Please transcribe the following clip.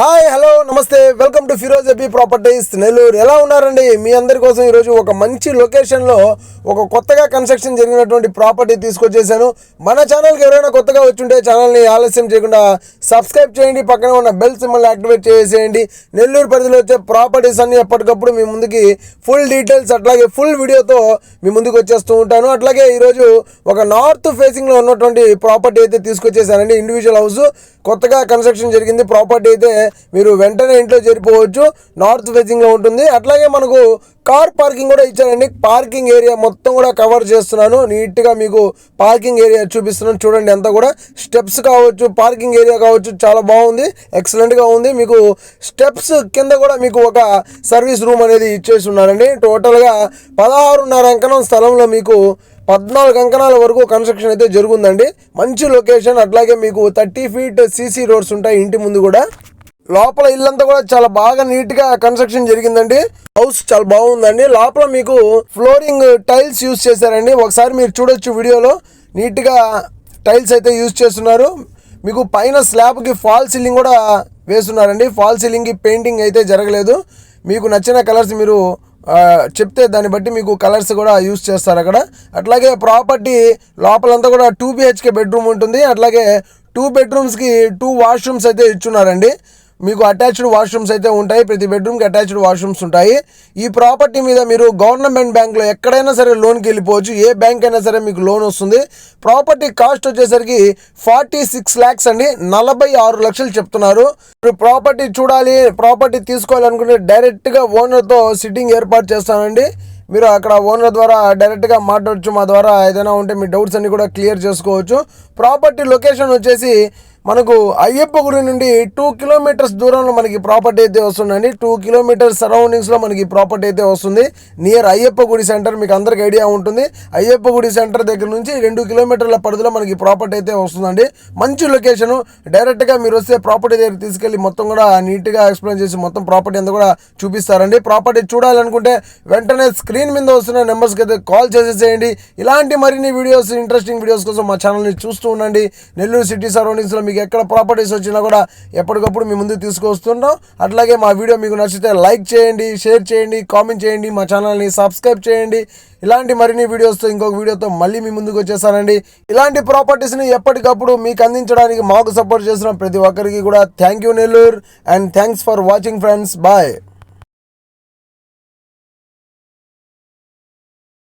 Hi hello నమస్తే. Welcome to Firoz A B properties Nellore. ఎలా ఉన్నారండి? మీ అందరి కోసం ఈరోజు ఒక మంచి లొకేషన్లో ఒక కొత్తగా కన్స్ట్రక్షన్ జరిగినటువంటి ప్రాపర్టీ తీసుకొచ్చేసాను. మన ఛానల్కి ఎవరైనా కొత్తగా వచ్చుంటే ఛానల్ని ఆలస్యం చేయకుండా సబ్స్క్రైబ్ చేయండి. పక్కన ఉన్న బెల్ సిమ్మల్ని యాక్టివేట్ చేసేయండి. నెల్లూరు పరిధిలో వచ్చే ప్రాపర్టీస్ అన్ని ఎప్పటికప్పుడు మీ ముందుకి ఫుల్ డీటెయిల్స్ అట్లాగే ఫుల్ వీడియోతో మీ ముందుకు వచ్చేస్తూ ఉంటాను. అట్లాగే ఈరోజు ఒక నార్త్ ఫేసింగ్లో ఉన్నటువంటి ప్రాపర్టీ అయితే తీసుకొచ్చేసానండి. Individual house. కొత్తగా కన్స్ట్రక్షన్ జరిగింది. ప్రాపర్టీ అయితే మీరు వెంటనే ఇంట్లో చేరిపోవచ్చు. నార్త్ ఫేసింగ్లో ఉంటుంది. అట్లాగే మనకు కార్ పార్కింగ్ కూడా ఇచ్చారండి. పార్కింగ్ ఏరియా మొత్తం కూడా కవర్ చేస్తున్నాను. నీట్గా మీకు పార్కింగ్ ఏరియా చూపిస్తున్నాను. చూడండి అంతా కూడా. స్టెప్స్ కావచ్చు పార్కింగ్ ఏరియా కావచ్చు చాలా బాగుంది. ఎక్సలెంట్గా ఉంది. మీకు స్టెప్స్ కింద కూడా మీకు ఒక సర్వీస్ రూమ్ అనేది ఇచ్చేసి ఉన్నారండి. టోటల్గా పదహారున్నర అంకణం స్థలంలో మీకు పద్నాలుగు అంకణాల వరకు కన్స్ట్రక్షన్ అయితే జరుగుందండి. మంచి లొకేషన్ అట్లాగే మీకు థర్టీ ఫీట్ సీసీ రోడ్స్ ఉంటాయి. ఇంటి ముందు కూడా. లోపల ఇల్లంతా కూడా చాలా బాగా నీట్గా కన్స్ట్రక్షన్ జరిగిందండి. హౌస్ చాలా బాగుందండి. లోపల మీకు ఫ్లోరింగ్ టైల్స్ యూస్ చేశారండి. ఒకసారి మీరు చూడొచ్చు వీడియోలో. నీట్గా టైల్స్ అయితే యూస్ చేస్తున్నారు. మీకు పైన స్లాబ్కి ఫాల్ సీలింగ్ కూడా వేస్తున్నారండి. ఫాల్ సీలింగ్కి పెయింటింగ్ అయితే జరగలేదు. మీకు నచ్చిన కలర్స్ మీరు చెప్తే దాన్ని బట్టి మీకు కలర్స్ కూడా యూస్ చేస్తారు అక్కడ. అట్లాగే ప్రాపర్టీ లోపలంతా కూడా టూ బిహెచ్కే బెడ్రూమ్ ఉంటుంది. అట్లాగే టూ బెడ్రూమ్స్కి టూ వాష్రూమ్స్ అయితే ఇచ్చున్నారండి. మీకు అటాచ్డ్ వాష్రూమ్స్ అయితే ఉంటాయి ప్రతి బెడ్రూమ్కి అటాచ్డ్ వాష్రూమ్స్ ఉంటాయి. ఈ ప్రాపర్టీ మీద మీరు గవర్నమెంట్ బ్యాంక్లో ఎక్కడైనా సరే లోన్కి వెళ్ళిపోవచ్చు ఏ బ్యాంక్ అయినా సరే మీకు లోన్ వస్తుంది. ప్రాపర్టీ కాస్ట్ వచ్చేసరికి ఫార్టీ సిక్స్ ల్యాక్స్ అండి నలభై ఆరు లక్షలు చెప్తున్నారు. మీరు ప్రాపర్టీ చూడాలి ప్రాపర్టీ తీసుకోవాలనుకుంటే డైరెక్ట్గా ఓనర్తో సిట్టింగ్ ఏర్పాటు చేస్తానండి. మీరు అక్కడ ఓనర్ ద్వారా డైరెక్ట్గా మాట్లాడచ్చు మా ద్వారా ఏదైనా ఉంటే మీ డౌట్స్ అన్నీ కూడా క్లియర్ చేసుకోవచ్చు. ప్రాపర్టీ లొకేషన్ వచ్చేసి మనకు అయ్యప్ప గుడి నుండి టూ కిలోమీటర్స్ దూరంలో మనకి ప్రాపర్టీ అయితే వస్తుందండి. టూ కిలోమీటర్స్ సరౌండింగ్స్లో మనకి ప్రాపర్టీ అయితే వస్తుంది. నియర్ అయ్యప్ప గుడి సెంటర్ మీకు అందరికి ఐడియా ఉంటుంది. అయ్యప్ప గుడి సెంటర్ దగ్గర నుంచి రెండు కిలోమీటర్ల పరిధిలో మనకి ప్రాపర్టీ అయితే వస్తుందండి. మంచి లొకేషను డైరెక్ట్గా మీరు వస్తే ప్రాపర్టీ దగ్గర తీసుకెళ్ళి మొత్తం కూడా నీట్గా ఎక్స్ప్లెయిన్ చేసి మొత్తం ప్రాపర్టీ అంతా కూడా చూపిస్తారండి. ప్రాపర్టీ చూడాలనుకుంటే వెంటనే స్క్రీన్ మీద వస్తున్న నెంబర్స్కి అయితే కాల్ చేసేసేయండి. ఇలాంటి మరిన్ని వీడియోస్ ఇంట్రెస్టింగ్ వీడియోస్ కోసం మా ఛానల్ని చూస్తూ ఉండండి. నెల్లూరు సిటీ సరౌండింగ్స్లో మీకు ఎక్కడ ప్రాపర్టీస్ వచ్చినా కూడా ఎప్పటికప్పుడు మీ ముందు తీసుకొస్తుంటాం అట్లాగే మా వీడియో మీకు నచ్చితే లైక్ చేయండి షేర్ చేయండి కామెంట్ చేయండి మా ఛానల్ని సబ్స్క్రైబ్ చేయండి. ఇలాంటి మరిన్ని వీడియోస్తో ఇంకొక వీడియోతో మళ్ళీ మీ ముందుకు వచ్చేసానండి. ఇలాంటి ప్రాపర్టీస్ని ఎప్పటికప్పుడు మీకు అందించడానికి మాకు సపోర్ట్ చేసిన ప్రతి ఒక్కరికి కూడా thank you Nellore and thanks for watching friends bye